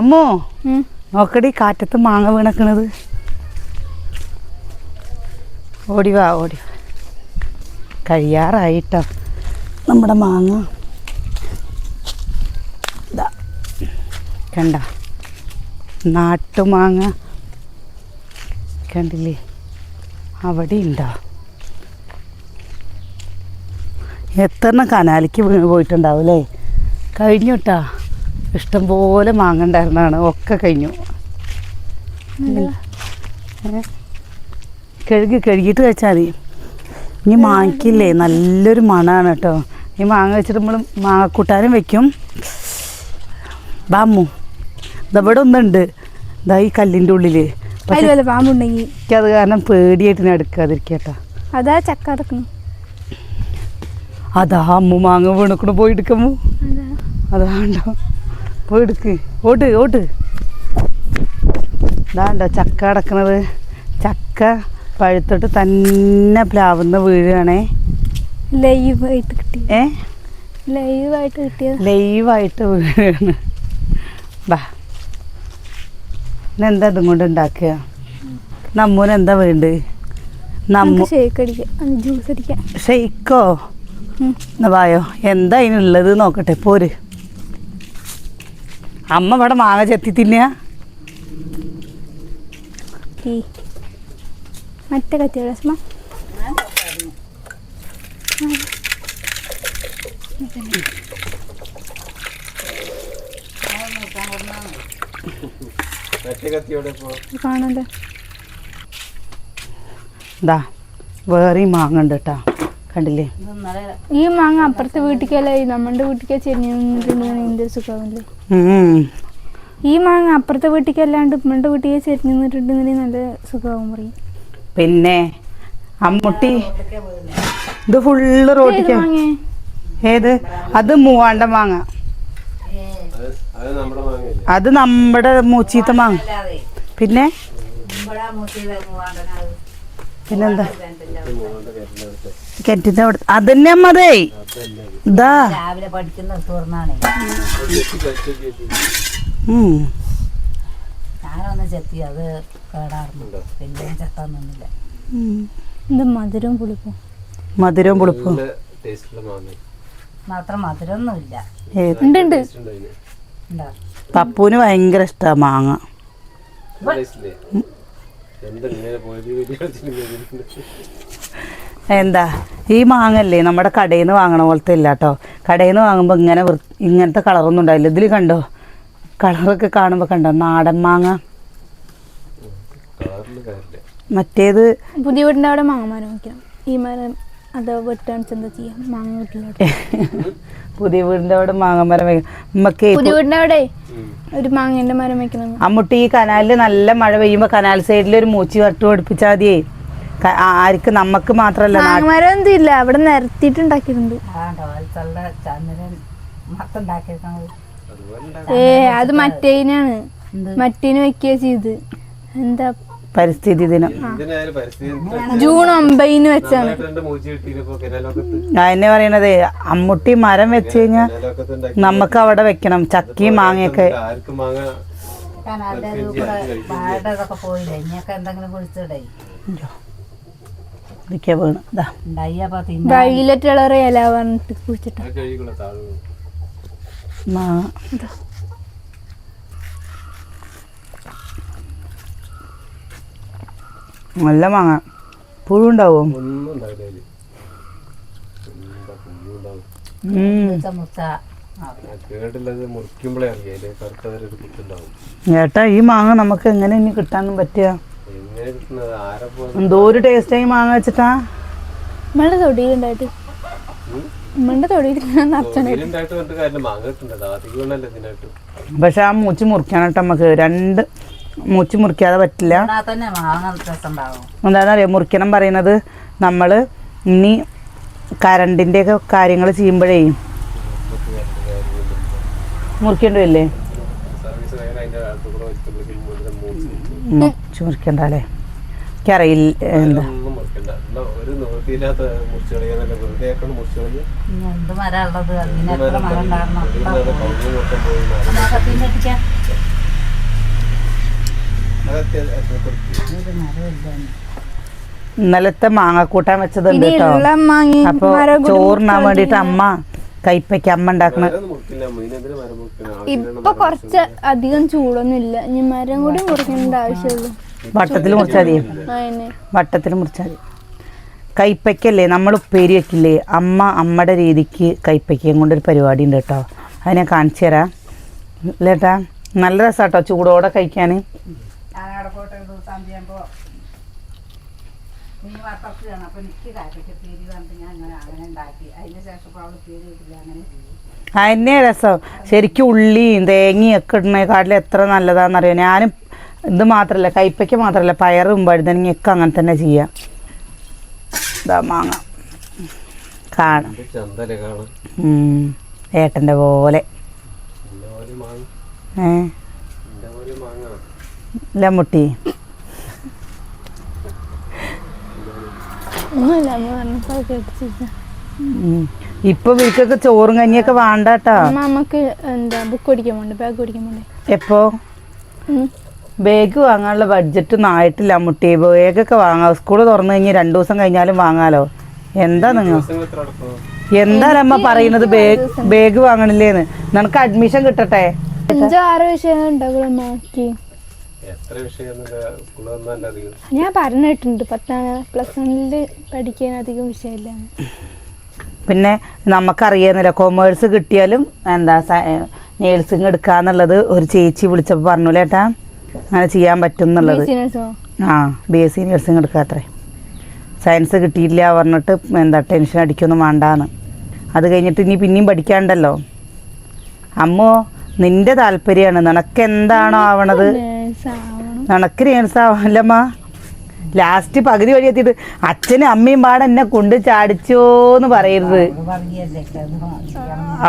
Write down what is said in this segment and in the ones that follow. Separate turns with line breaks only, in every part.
അമ്മോ. നോക്കടി കാറ്റത്ത് മാങ്ങ വീണക്കണത്. ഓടിവാ ഓടി കഴിയാറായിട്ടോ നമ്മുടെ മാങ്ങ. ദാ. കണ്ട. നാട്ടുമാങ്ങ. കണ്ടില്ലേ? അവിടെ ഉണ്ടോ? എത്ര കനാലിക്ക് വീണ് പോയിട്ടുണ്ടാവും അല്ലേ കഴിഞ്ഞു കേട്ടാ ഇഷ്ടം പോലെ മാങ്ങ ഉണ്ടായിരുന്നതാണ് ഒക്കെ കഴിഞ്ഞു? കഴുകി കഴുകിയിട്ട് കഴിച്ചാൽ മതി. ഇനി മാങ്ങിക്കില്ലേ? നല്ലൊരു മണമാണ് കേട്ടോ. ഈ മാങ്ങ വെച്ചിട്ട് നമ്മൾ മാങ്ങക്കൂട്ടാനും വെക്കും. ബാമു ഇതവിടെ ഒന്നുണ്ട്. ഇതാ ഈ കല്ലിന്റെ ഉള്ളിൽ
പാമ്പുണ്ടെങ്കിൽ
എനിക്കത് കാരണം പേടിയായിട്ട് ഞാൻ എടുക്കാതിരിക്കട്ടാ.
അതാ ചക്ക എടുക്കണം
അതാ അമ്മു മാങ്ങ വീണക്കൂടെ പോയി എടുക്കുമ്പോ.
അതാ.
അതാണ്ടോ പോയി എടുക്ക് ഓട്ട് ഓട്ട്. ഇതാണ്ടോ ചക്ക അടക്കണത്. ചക്ക പഴുത്തിട്ട് തന്നെ പ്ലാവുന്ന വീഴുകയാണേ
ലൈവായിട്ട് കിട്ടി.
ഏ?
ലൈവായിട്ട് കിട്ടിയത്
ലൈവായിട്ട് വീഴുകയാണ് ബാ. എന്താ ഇതും കൊണ്ട് ഉണ്ടാക്കുക? നമ്മൂന് എന്താ വേണ്ടത് നമ്മു ഷെയ്ക്കോ. എന്നാ വായോ. എന്താ അതിനുള്ളത് നോക്കട്ടെ. പോര്. അമ്മ ഇവിടെ മാങ്ങ ചെത്തി തിന്നുക.
മറ്റേ കത്തിയുടെ സ്മ കാണല്ലേ
ഇതാ വേറെയും മാങ്ങണ്ട് കേട്ടാ. കണ്ടില്ലേ?
ഈ മാങ്ങ അപ്പുറത്തെ വീട്ടിക്കല്ലേ നമ്മുടെ വീട്ടിലേക്ക് ചെരിഞ്ഞിട്ടുണ്ടെങ്കിൽ ഈ മാങ്ങ അപ്പുറത്തെ വീട്ടിക്കല്ലാണ്ട് നമ്മുടെ വീട്ടിലേക്ക് ചെരിഞ്ഞിട്ടുണ്ടെങ്കിൽ നിന്നിട്ടുണ്ടെങ്കിൽ നല്ല സുഖമാവും പറയും.
പിന്നെ അമ്മുട്ടി ഇത് ഫുള്ള് റോട്ടിക്ക. ഏത്? അത് മൂവാണ്ട മാങ്ങ.
അത് അത് നമ്മുടെ മാങ്ങയല്ലേ
അത് നമ്മുടെ മൂച്ചീത്ത മാങ്ങ പിന്നെ പിന്നെന്താ?
കരുന്നടുത്ത്
അവിടെ അതന്നെ അമ്മതേ.
അതല്ലേ
ഇതാ
രാവിലെ പഠിക്കുന്ന തുറന്നാണ്
ഉം.
ഞാനൊന്ന് ചെത്തി അത് കേടാറുണ്ട് പിന്നെ.
ഇത് മധുരവും പുളിപ്പും.
മധുരവും പുളിപ്പും.
നല്ല ടേസ്റ്റുള്ള മാങ്ങ.
മാത്രം മധുരമൊന്നുമില്ല.
ഉണ്ട്
പപ്പുവിന് ഭയങ്കര ഇഷ്ടമാണ് മാങ്ങ.
എന്താ?
ഈ മാങ്ങല്ലേ നമ്മുടെ കടയിൽ നിന്ന് വാങ്ങണ പോലത്തെ ഇല്ല കേട്ടോ കടയിൽ നിന്ന് വാങ്ങുമ്പോൾ ഇങ്ങനെ ഇങ്ങനത്തെ കളറൊന്നും ഉണ്ടാവില്ല. ഇതിൽ കണ്ടോ? കളറൊക്കെ കാണുമ്പോൾ കണ്ടോ? നാടൻ മാങ്ങ. മറ്റേത്
പുതിയ വീടിന്റെ അവിടെ മാങ്ങ മരം വയ്ക്കണം ഈ മരം അത് വെട്ടാണിച്ച് എന്താ ചെയ്യാം? മാങ്ങ വീട്ടിലോട്ട്.
പുതിയ വീടിന്റെ അവിടെ മാങ്ങ മരം നമുക്ക്
പുതിയ വീടിന്റെ അവിടെ ഒരു മാങ്ങേന്റെ മരം വെക്കണം
അമ്മുട്ടി ഈ കനാലിൽ നല്ല മഴ പെയ്യുമ്പോൾ കനാൽ സൈഡിൽ ഒരു മൂച്ചി വട്ട് പഠിപ്പിച്ചാൽ മതിയേ. ആർക്ക് നമുക്ക്
മാത്രല്ല മരം ഒന്നും ഇല്ല അവിടെ നിരത്തിയിട്ടുണ്ടാക്കിയിട്ടുണ്ട്. ഏ അത് മറ്റേനാണ്? മറ്റേന് വെക്കുക ചെയ്ത്. എന്താ?
പരിസ്ഥിതി ദിനം.
ജൂൺ ഒമ്പതിന് വെച്ചാണ്.
ഞാൻ എന്നെ
അതിനെ പറയണത് അമ്മുട്ടി മരം വെച്ച് കഴിഞ്ഞാൽ നമുക്ക് അവിടെ വെക്കണം. ചക്കിയും മാങ്ങയൊക്കെ.
ആർക്കും മാങ്ങ
ഇതൊക്കെ
വീണ് ഇതാ
വൈലറ്റ് കളർ ഇല പറഞ്ഞിട്ട് കുഴിച്ചിട്ട.
നല്ല മാങ്ങ. പുഴുണ്ടാവും ഏട്ടാ ഈ മാങ്ങ നമുക്ക് എങ്ങനെ ഇനി കിട്ടാനും പറ്റുക? എന്തോ ഒരു ടേസ്റ്റായി മാങ്ങ വെച്ചിട്ടാ?
നമ്മളുടെ തൊടിയിലുണ്ടായിട്ട്. നമ്മളുടെ
തൊടിയിലുണ്ടായിട്ട്
പക്ഷെ ആ മൂച്ചി മുറിക്കാനായിട്ട് നമുക്ക് രണ്ട് മൂച്ചി മുറിക്കാതെ പറ്റില്ല. എന്താണെന്നറിയോ മുറിക്കണം പറയുന്നത് നമ്മൾ ഇനി കറണ്ടിന്റെയൊക്കെ കാര്യങ്ങൾ ചെയ്യുമ്പോഴേ മുറിക്കേണ്ടി വരില്ലേ
സർവീസ് കഴിഞ്ഞാൽ അതിന്റെ അടുത്ത് കൂടെ വെച്ചപ്പോഴേക്കും മുഴുവൻ മൂച്ച്
മുറിച്ച് മുറിക്കണ്ട. അല്ലേ എനിക്കറിയില്ല എന്താ
ഒന്നും
ഇന്നലത്തെ മാങ്ങ കൂട്ടാൻ വെച്ചതുണ്ട് കേട്ടോ അപ്പൊ ചോറിനാൻ വേണ്ടിട്ട് അമ്മ കൈപ്പയ്ക്ക് അമ്മ ഉണ്ടാക്കണ
ഇപ്പൊ കുറച്ച് അധികം ചൂടൊന്നും ഇല്ല ഇനി മരം കൂടി മുറിക്കേണ്ട ആവശ്യമുള്ളൂ.
വട്ടത്തിൽ മുറിച്ചാൽ മതി. വട്ടത്തിൽ മുറിച്ചാൽ മതി. കൈപ്പയ്ക്കല്ലേ നമ്മൾ ഉപ്പേരി വെക്കില്ലേ? അമ്മ അമ്മയുടെ രീതിക്ക് കൈപ്പയ്ക്കയും കൊണ്ടൊരു പരിപാടി ഉണ്ട് കേട്ടോ. അതിനെ കാണിച്ചു തരാം. ഇല്ലേട്ടാ നല്ല രസാട്ടോ ചൂടോടെ കഴിക്കാൻ
ഞാൻ അതിന്
രസം. ശരിക്കും ഉള്ളിയും തേങ്ങയും ഒക്കെ ഇടുന്നേക്കാട്ടിൽ എത്ര നല്ലതാണെന്നറിയോ ഞാനും ഇത് മാത്രമല്ല കൈപ്പയ്ക്ക് മാത്രമല്ല പയറും വഴുതനങ്ങയും ഒക്കെ അങ്ങനെ തന്നെ ചെയ്യാം. ഇതാ മാങ്ങ. കാണാം. ഏട്ടന്റെ പോലെ. ഏ?
ഇല്ല പോലെ
ഇപ്പൊ വീട്ടൊക്കെ ചോറും കഞ്ഞിയൊക്കെ വേണ്ട
നമുക്ക് എന്താ ബുക്ക് ഓടിക്കാൻ പോണ്ടേ ബാഗ് ഓടിക്കാൻ പോണ്ടേ.
എപ്പോ? ബാഗ് വാങ്ങാനുള്ള ബഡ്ജറ്റ് ഒന്നും ആയിട്ടില്ല മുട്ടി ബാഗൊക്കെ വാങ്ങാം. സ്കൂൾ തുറന്നു കഴിഞ്ഞാൽ രണ്ടു ദിവസം കഴിഞ്ഞാലും വാങ്ങാലോ? എന്താ നിങ്ങൾ എന്താ അമ്മ പറയുന്നത് ബാഗ് ബാഗ് വാങ്ങണില്ലേന്ന്? നിനക്ക് അഡ്മിഷൻ കിട്ടട്ടെ?
അഞ്ചോ ആറോ വിഷയം ഞാൻ പറഞ്ഞിട്ടുണ്ട് പത്താം പ്ലസ് വണ്ണിൽ പഠിക്കാൻ അധികം വിഷയമില്ല
പിന്നെ നമുക്കറിയാന്നില്ല കോമേഴ്സ് കിട്ടിയാലും എന്താ നേഴ്സിംഗ് എടുക്കാന്നുള്ളത് ഒരു ചേച്ചി വിളിച്ചപ്പോൾ പറഞ്ഞു ചേട്ടാ അങ്ങനെ ചെയ്യാൻ പറ്റും എന്നുള്ളത് ആ ബി എസ് സി നേഴ്സിംഗ് എടുക്കാത്രേ. സയൻസ് കിട്ടിയില്ല പറഞ്ഞിട്ട് എന്താ ടെൻഷൻ അടിക്കൊന്നും വേണ്ടാന്ന്. അത് കഴിഞ്ഞിട്ട് ഇനി പിന്നെയും പഠിക്കാണ്ടല്ലോ. അമ്മോ നിന്റെ താല്പര്യമാണ്. നിനക്ക് എന്താണോ ആവണത് നിനക്ക് നേഴ്സ് ആവാനല്ലമ്മ ലാസ്റ്റ് പകുതി വഴി എത്തിയിട്ട് അച്ഛനും അമ്മയും പാടെ എന്നെ കൊണ്ട് ചാടിച്ചോന്ന് പറയരുത്.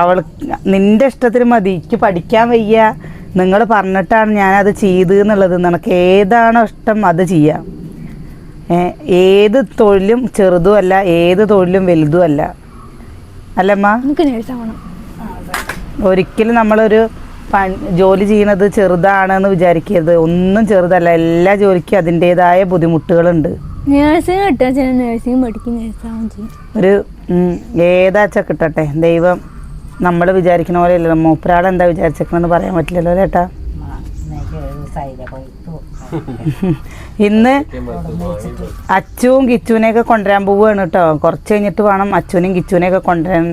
അവൾ നിന്റെ ഇഷ്ടത്തിന് മതി. എനിക്ക് പഠിക്കാൻ വയ്യ. നിങ്ങൾ പറഞ്ഞിട്ടാണ് ഞാനത് ചെയ്ത് എന്നുള്ളത് നിനക്ക് ഏതാണോ ഇഷ്ടം അത് ചെയ്യാം. ഏത് തൊഴിലും ചെറുതും അല്ല ഏത് തൊഴിലും വലുതും അല്ല. അല്ലമ്മ. ഒരിക്കലും നമ്മളൊരു ജോലി ചെയ്യണത് ചെറുതാണെന്ന് വിചാരിക്കരുത്. ഒന്നും ചെറുതല്ല. എല്ലാ ജോലിക്കും അതിന്റെതായ ബുദ്ധിമുട്ടുകളുണ്ട്.
നേഴ്സിംഗ് കിട്ടാൻ ചില നേഴ്സിംഗ് പഠിക്കും.
ഒരു ഉം, ഏതാച്ച കിട്ടട്ടെ? ദൈവം നമ്മൾ വിചാരിക്കുന്ന പോലെ അല്ലല്ലോ. മൂപ്പരാൾ എന്താ വിചാരിച്ചേക്കണെന്ന് പറയാൻ പറ്റില്ലല്ലോ ചേട്ടാ ഇന്ന് അച്ചുവും കിച്ചുവിനെയൊക്കെ കൊണ്ടുവരാൻ പോവുകയാണ് കേട്ടോ. കുറച്ച് കഴിഞ്ഞിട്ട് വേണം അച്ചുവിനെയും കിച്ചുവിനെയൊക്കെ കൊണ്ടുവരാൻ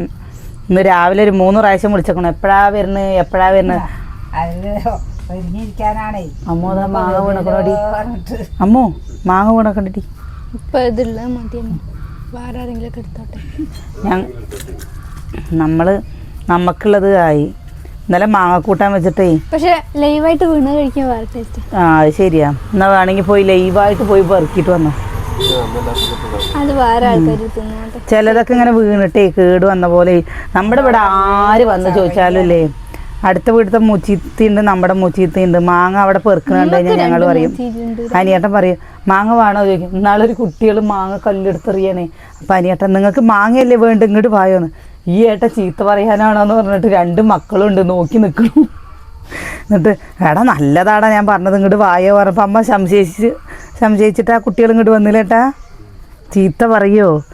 ഇന്ന് രാവിലെ ഒരു മൂന്ന് പ്രാവശ്യം വിളിച്ചേക്കണം. എപ്പോഴാ വരുന്നത് എപ്പോഴാ വരുന്നത്
ഒരുങ്ങിയിരിക്കാനാണേ.
അമ്മോ മാങ്ങ വീണക്കണോടി അമ്മോ മാങ്ങ വീണക്കണ്ടി
ഇപ്പൊ ഇതില്ല മതിയമ്മ വേറെ ആരെങ്കിലും എടുത്തോട്ടെ.
ഞാൻ നമ്മൾ നമുക്കുള്ളത് ആയി. ഇന്നലെ മാങ്ങ കൂട്ടാൻ വെച്ചിട്ടേ.
പക്ഷെ ലൈവായിട്ട് വീണ് കഴിക്കാൻ വേറെ ടേസ്റ്റ്
ആ അത് ശരിയാ. എന്നാ വേണമെങ്കിൽ പോയി ലൈവായിട്ട് പോയി പെറുക്കിയിട്ട് വന്നു.
അത് വേറെ ആൾക്കാർ
ചിലതൊക്കെ ഇങ്ങനെ വീണിട്ടേ കേട് വന്ന പോലെ. നമ്മുടെ ഇവിടെ ആര് വന്ന് ചോദിച്ചാലും ഇല്ലേ? അടുത്ത വീട്ടിലത്തെ മുച്ചീത്തി ഉണ്ട് നമ്മുടെ മുച്ചീത്തി ഉണ്ട് മാങ്ങ അവിടെ പെറുക്കുന്നുണ്ട് ഞങ്ങൾ പറയും. അനിയേട്ടൻ പറയും മാങ്ങ വേണോ? ചോദിക്കും. ഇന്നാളൊരു കുട്ടികൾ മാങ്ങ കല്ലെടുത്തെറിയണേ. അപ്പം അനിയേട്ടൻ നിങ്ങൾക്ക് മാങ്ങയല്ലേ വേണ്ട? ഇങ്ങോട്ട് പായോന്ന്. ഈ ഏട്ട ചീത്ത പറയാനാണോന്ന് പറഞ്ഞിട്ട് രണ്ട് മക്കളുണ്ട് നോക്കി നിൽക്കണു എന്നിട്ട് എടാ നല്ലതാടാ ഞാൻ പറഞ്ഞത് ഇങ്ങോട്ട് വായോ പറഞ്ഞപ്പോൾ അമ്മ സംശയിച്ച് സംശയിച്ചിട്ട് ആ കുട്ടികൾ ഇങ്ങോട്ട് വന്നില്ലേട്ടാ? ചീത്ത പറയോ?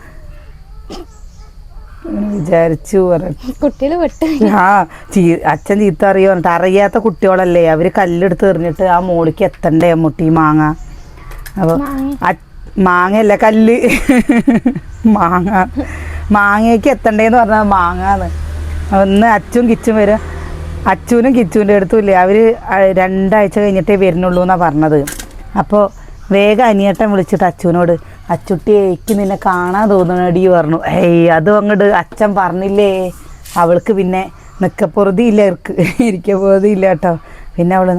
വിചാരിച്ചു പറഞ്ഞു ആ ചീ അച്ഛൻ ചീത്ത അറിയോ പറഞ്ഞിട്ട്. അറിയാത്ത കുട്ടികളല്ലേ അവർ കല്ലെടുത്ത് എറിഞ്ഞിട്ട് ആ മോളിക്ക് എത്തണ്ടേ മുട്ടി മാങ്ങ? അപ്പൊ
മാങ്ങ.
മാങ്ങയല്ല കല്ല്. മാങ്ങ. മാങ്ങയ്ക്ക് എത്തണ്ടേന്ന് പറഞ്ഞാൽ മാങ്ങാന്ന്. ഒന്ന് അച്ചും കിച്ചും വരും. അച്ചുവിനും കിച്ചുവിന്റെ അടുത്തും ഇല്ലേ? അവർ അ- രണ്ടാഴ്ച കഴിഞ്ഞിട്ടേ വരുന്നുള്ളൂ എന്നാ പറഞ്ഞത്. അപ്പോൾ വേഗം അനിയേട്ടൻ വിളിച്ചിട്ട് അച്ഛനോട് അച്ചുട്ടി എനിക്ക് നിന്നെ കാണാൻ തോന്നണടി പറഞ്ഞു. ഏയ് അതും അങ്ങോട്ട് അച്ഛൻ പറഞ്ഞില്ലേ? അവൾക്ക് പിന്നെ നിക്കപ്പൊറുതി ഇല്ല ഇവർക്ക് ഇരിക്കപ്പൊറുതി ഇല്ല കേട്ടോ. പിന്നെ അവൾ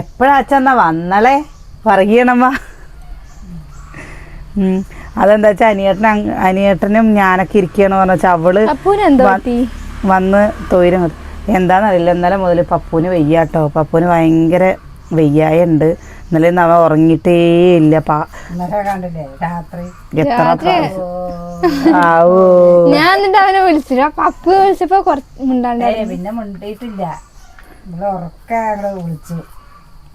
എപ്പോഴാ അച്ഛൻ എന്നാ വന്നളേ? പറയണമ്മ. അതെന്താ വെച്ചാൽ അനിയേട്ടൻ അനിയേട്ടനും ഞാനൊക്കെ ഇരിക്കുകയാണ് പറഞ്ഞ വെച്ചാൽ
അവൾ
വന്ന് തൊയിരം എന്താണെന്നറിയില്ല ഇന്നലെ മുതൽ പപ്പുവിന് വയ്യാട്ടോ. പപ്പുവിന് ഭയങ്കര വയ്യായ ഉണ്ട് ഇന്നലെ അവൻ ഉറങ്ങിയിട്ടേ ഇല്ല പാ.
ഇന്നലെ കണ്ടില്ലേ? രാത്രി.
എത്ര
രാത്രി
പ്രാവശ്യം-
ഞാൻ എന്നിട്ട് അവനെ വിളിച്ചില്ല അപ്പു വിളിച്ചപ്പോ
പിന്നെ മുണ്ടിയിട്ടില്ല. ഇവിടെ ഉറക്ക വിളിച്ചു.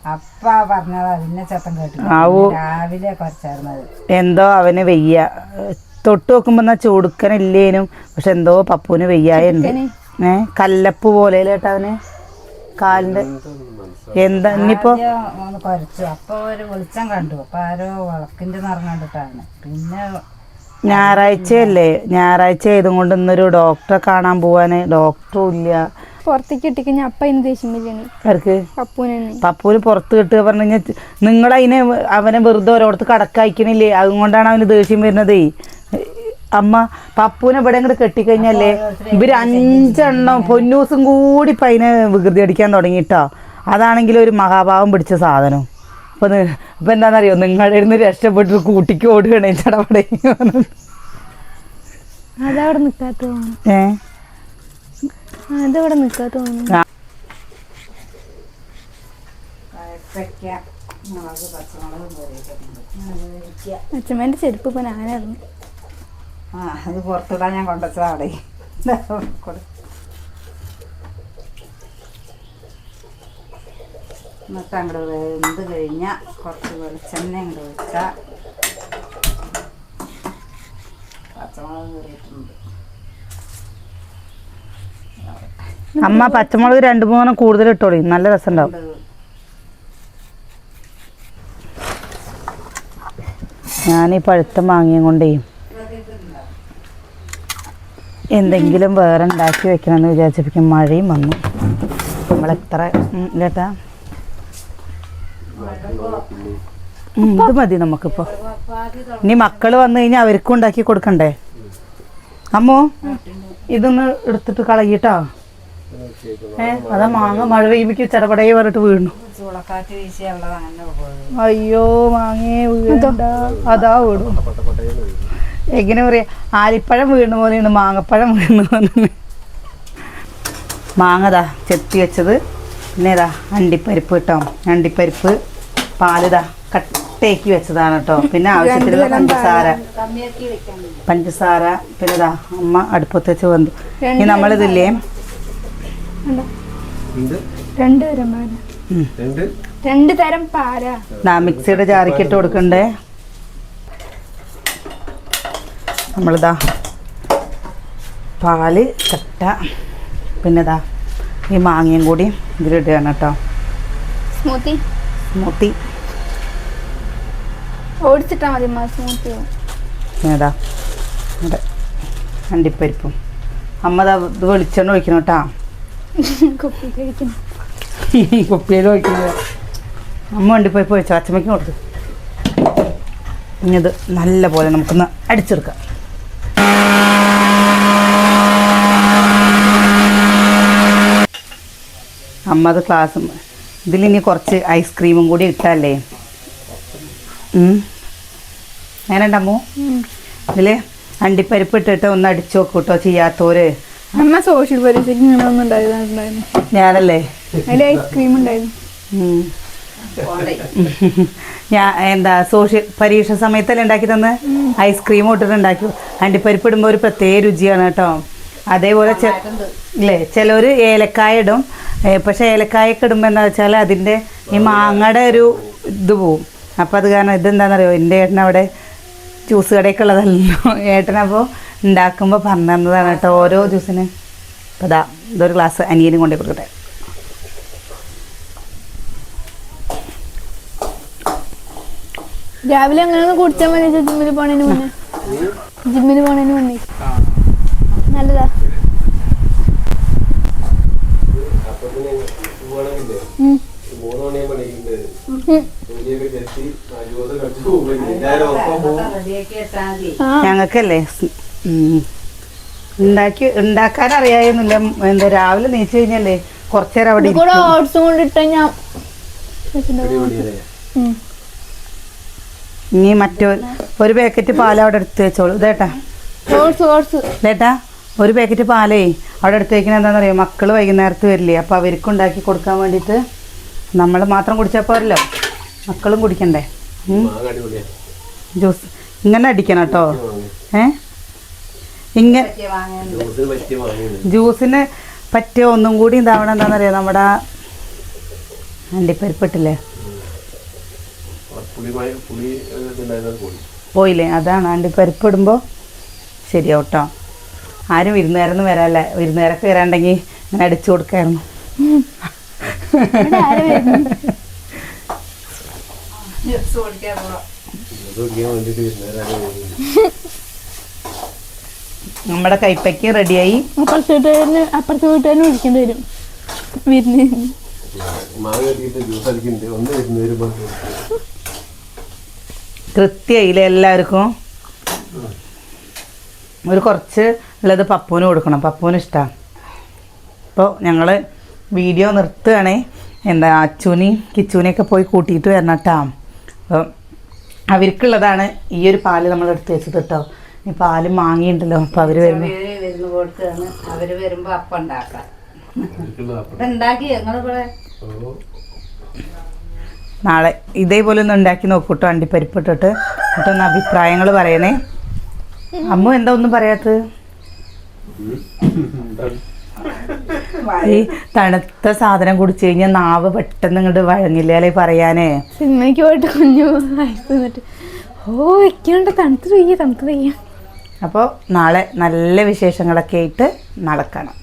അപ്പ പറഞ്ഞത്. പിന്നെ ചത്തം കേട്ടു. രാവിലെ കുറച്ചായിരുന്നത്.
എന്തോ അവന് വെയ്യ. തൊട്ട് നോക്കുമ്പോ എന്നാ ചൊടുക്കനില്ലേനും പക്ഷെ എന്തോ പപ്പുവിന് വെയ്യായുണ്ട്. ഏ? കല്ലപ്പ് പോലെ കേട്ടോ അവന്? കാലിന്റെ എന്താ ഇനിയിപ്പോ?
ഒന്ന് അപ്പൊ ഒരു വെളിച്ചം കണ്ടു. അപ്പൊ ആരോ വിളക്കിന്റെ നിറം കണ്ടിട്ടാണ്. പിന്നെ
ഞായറാഴ്ചയല്ലേ? ഞായറാഴ്ച ആയതും കൊണ്ട് ഇന്നൊരു ഡോക്ടറെ കാണാൻ പോവാന്. ഡോക്ടറും ഇല്ല.
പുറത്തേക്ക് ഇട്ടിക്കഴിഞ്ഞാൽ അപ്പ ഇന്ന് ദേഷ്യം വരികയാണ്.
അവർക്ക്
പപ്പൂനെ
പപ്പൂന് പുറത്ത് കിട്ടുക പറഞ്ഞു കഴിഞ്ഞാൽ നിങ്ങൾ അതിനെ അവനെ വെറുതെ ഓരോടത്ത് കടക്കയക്കണില്ലേ? അതുകൊണ്ടാണ് അവന് ദേഷ്യം വരുന്നതേ. അമ്മ പപ്പൂനെ ഇവിടെ അങ്ങോട്ട് കെട്ടിക്കഴിഞ്ഞല്ലേ? ഇവർ അഞ്ചെണ്ണം പൊന്നൂസും കൂടി ഇപ്പം അതിനെ വികൃതി അടിക്കാൻ തുടങ്ങിയിട്ടോ. അതാണെങ്കിൽ ഒരു മഹാഭാവം പിടിച്ച സാധനം. അപ്പൊ അപ്പൊ എന്താണെന്നറിയോ? നിങ്ങളുടെ ഇരുന്ന് രക്ഷപ്പെട്ട് കൂട്ടിക്ക് ഓടുകയാണ് ചടപടേ
അതവിടെ നിൽക്കാത്ത
ഏ?
അതവിടെ അച്ഛമ്മേന്റെ ചെരുപ്പ് ഇപ്പം ഞാനായിരുന്നു.
ആ അത് പുറത്തിടാൻ ഞാൻ കൊണ്ടുവച്ചതാ അവിടെ കൊടു. എന്നിട്ട് അങ്ങോട്ട് വെന്ത് കഴിഞ്ഞ കുറച്ച് വെളിച്ചെണ്ണ അങ്ങോട്ട് വെച്ചാൽ പച്ചമുളക് കയറിയിട്ടുണ്ട്
അമ്മ പച്ചമുളക് രണ്ട് മൂന്നെണ്ണം കൂടുതൽ ഇട്ടോളി. നല്ല രസം ഉണ്ടാവും ഞാൻ ഈ പഴുത്ത മാങ്ങയും കൊണ്ടേ എന്തെങ്കിലും വേറെ ഉണ്ടാക്കി വെക്കണമെന്ന് വിചാരിച്ചപ്പോഴേക്കും മഴയും വന്നു. നമ്മൾ എത്ര കേട്ടാ ഉം, ഇത് മതി നമുക്കിപ്പോൾ ഇനി മക്കൾ വന്നു കഴിഞ്ഞാൽ അവർക്കും ഉണ്ടാക്കി കൊടുക്കണ്ടേ? അമ്മോ ഇതൊന്ന് എടുത്തിട്ട് കളയിട്ടോ. ഏ അതാ മാങ്ങ മഴ പെയ്യുമ്പോ ചടപടയെ പറഞ്ഞിട്ട് വീണു. അയ്യോ മാങ്ങേ വീഴണ്ട. അതാ വീണു. എങ്ങനെ പറയാ? ആലിപ്പഴം വീണ പോലെയാണ് മാങ്ങപ്പഴം വീണ പോലെ മാങ്ങതാ ചെത്തി വെച്ചത്. പിന്നെ ഇതാ അണ്ടിപ്പരിപ്പ് കേട്ടോ. അണ്ടിപ്പരിപ്പ് പാലിതാ കട്ടേക്ക് വെച്ചതാണ് കേട്ടോ. പിന്നെ ആവശ്യത്തിലുള്ള പഞ്ചസാര. പഞ്ചസാര പിന്നെ ഇതാ അമ്മ അടുപ്പത്ത് വെച്ച് വന്നു. ഇനി നമ്മളിതില്ലേ?
രണ്ട് തരം പാര
രണ്ട്
രണ്ട് തരം പാര
ദാ മിക്സിയുടെ ജാറിക്കിട്ട് കൊടുക്കണ്ടേ? നമ്മളിതാ പാൽ ചട്ട പിന്നെ ഇതാ ഈ മാങ്ങയും കൂടി ഇതിലിടുകയാണ് കേട്ടോ.
സ്മൂത്തി?
സ്മൂത്തി.
ഓടിച്ചിട്ടാ മതി സ്മൂത്തി.
ഇതാ ഇവിടെ അണ്ടിപ്പരിപ്പും. അമ്മ ഇത് വെളിച്ചെണ്ണ ഒഴിക്കണം കേട്ടാ. കുപ്പിയിൽ ഒഴിക്കുന്നത് അമ്മ അണ്ടിപ്പരിപ്പ് ഒഴിച്ചു? അച്ചമ്മയ്ക്ക് കൊടുത്തു ഇനി ഇത് നല്ല പോലെ നമുക്കൊന്ന് അടിച്ചെടുക്കാം. അമ്മ അത് ക്ലാസ് ഇതിലിനി കുറച്ച് ഐസ്ക്രീമും കൂടി ഇട്ടല്ലേ ഞാനുണ്ടമ്മോ ഇതിൽ അണ്ടിപ്പരിപ്പ് ഇട്ടിട്ട് ഒന്ന് അടിച്ചു നോക്കൂ കേട്ടോ ചെയ്യാത്തോര്.
അമ്മ സോഷ്യൽ പരീക്ഷയ്ക്ക് ഇങ്ങനെ ഒന്നും
ഞാനല്ലേ?
അതിൽ ഐസ്ക്രീം ഉണ്ടായിരുന്നു.
ഞാൻ എന്താ സോഷ്യൽ പരീക്ഷ സമയത്തല്ലേ ഉണ്ടാക്കി തന്ന്? ഐസ്ക്രീം ഇട്ടിട്ട് ഉണ്ടാക്കി. അണ്ടിപ്പരിപ്പ് ഇടുമ്പോൾ ഒരു പ്രത്യേക രുചിയാണ് കേട്ടോ. അതേപോലെ ഇല്ലേ ചിലർ ഏലക്കായ ഇടും. പക്ഷെ ഏലക്കായൊക്കെ ഇടുമ്പോൾ എന്താ വെച്ചാൽ അതിന്റെ ഈ മാങ്ങയുടെ ഒരു ഇത് പോവും. അപ്പോൾ അത് കാരണം ഇതെന്താണെന്നറിയോ എന്റെ ഏട്ടൻ അവിടെ ജ്യൂസ് കടയൊക്കെ ഉള്ളതല്ലോ. ഏട്ടനപ്പോൾ ഉണ്ടാക്കുമ്പോൾ പറഞ്ഞു തന്നതാണ് കേട്ടോ ഓരോ ജ്യൂസിന്. അപ്പോൾ ഇതാ ഇതൊരു ഗ്ലാസ് അനിയനും കൊണ്ടു കൊടുക്കട്ടെ.
രാവിലെ അങ്ങനെ ഒന്ന് കുടിച്ചാൽ മതി ജിമ്മിൽ പോണതിന് മുന്നേ. ജിമ്മിൽ പോണതിന് മുന്നേ. നല്ലതാ.
ഞങ്ങൾക്കല്ലേ ഉണ്ടാക്കി ഉണ്ടാക്കാൻ അറിയായിരുന്നില്ല എന്താ രാവിലെ നീച്ചു കഴിഞ്ഞല്ലേ കൊറച്ചേരം അവിടെ
കൂടെ
ഇരിക്കും.
ഓട്സും കൊണ്ട് ഇട്ട ഞാൻ
അടിപൊളിയല്ലേ?
ഇനി മറ്റോ ഒരു പാക്കറ്റ് പാൽ അവിടെ എടുത്ത് വെച്ചോളൂ. ഇതേട്ടാ.
Oats oats.
ഇതേട്ടാ. ഒരു പാക്കറ്റ് പാലേ. അവിടെ അടുത്തേക്ക് എന്താണെന്ന് അറിയാം മക്കൾ വൈകുന്നേരത്ത് വരില്ലേ. അപ്പോൾ അവർക്ക് ഉണ്ടാക്കി കൊടുക്കാൻ വേണ്ടിയിട്ട് നമ്മൾ മാത്രം കുടിച്ചാൽ പോരല്ലോ. മക്കളും കുടിക്കണ്ടേ? ജ്യൂസ്. ഇങ്ങനെ അടിക്കണം കേട്ടോ. ഏ? ഇങ്ങനെ
ജ്യൂസിന് പറ്റിയ
ഒന്നും കൂടി ഇതാവണം എന്താണെന്നറിയാം? നമ്മുടെ അണ്ടിപ്പരിപ്പിട്ടില്ലേ? പോയില്ലേ? അതാണ് അണ്ടിപ്പരിപ്പ് ഇടുമ്പോൾ ശരിയാവും കേട്ടോ ആരും വിരുന്നുകാരൊന്നും വരാല്ല വിരുന്നുകാരൊക്കെ വരാണ്ടെങ്കിൽ ഞാൻ അടിച്ചു കൊടുക്കായിരുന്നു. നമ്മുടെ കൈപ്പയ്ക്ക് റെഡിയായി.
അപ്പുറത്തെ വീട്ടുകാരന് അപ്പുറത്തെ വീട്ടുകാരന് വിളിക്കേണ്ടി വരും. വിരുന്ന്.
കൃത്യമായില്ലേ എല്ലാവർക്കും? ഒരു കുറച്ച് ഉള്ളത് പപ്പുവിന് കൊടുക്കണം. പപ്പുവിന് ഇഷ്ടമാണ് അപ്പോൾ ഞങ്ങൾ വീഡിയോ നിർത്തുകയാണേ എന്താ അച്ചുനെയും കിച്ചുനെയൊക്കെ പോയി കൂട്ടിയിട്ട് വരണം കേട്ടോ അപ്പോൾ അവർക്കുള്ളതാണ് ഈ ഒരു പാൽ നമ്മൾ എടുത്ത് വെച്ചത് കേട്ടോ ഈ പാൽ മാങ്ങിയുണ്ടല്ലോ അപ്പോൾ അവർ വരുമ്പോൾ
അവർ വരുമ്പോൾ അപ്പം ഉണ്ടാക്കാം. ഞങ്ങളിവിടെ
നാളെ ഇതേപോലെ ഒന്ന് ഉണ്ടാക്കി നോക്കൂട്ടോ അണ്ടിപ്പരിപ്പിട്ടിട്ട് എന്നിട്ടൊന്ന് അഭിപ്രായങ്ങൾ പറയണേ. അമ്മു എന്താ ഒന്നും പറയാത്തത്?
എന്താണ്
ഈ തണുത്ത സാധനം കുടിച്ചു കഴിഞ്ഞാൽ നാവ് പെട്ടെന്ന് ഇങ്ങോട്ട് വഴങ്ങില്ല? അല്ലേ പറയാനേ?
സിനിമയ്ക്ക് പോയിട്ട് കുഞ്ഞു വയസ്സ് ഓ വെക്കണ്ട തണുത്ത് വയ്യ തണുത്ത് വയ്യ
അപ്പോൾ നാളെ നല്ല വിശേഷങ്ങളൊക്കെ ആയിട്ട് നടക്കണം.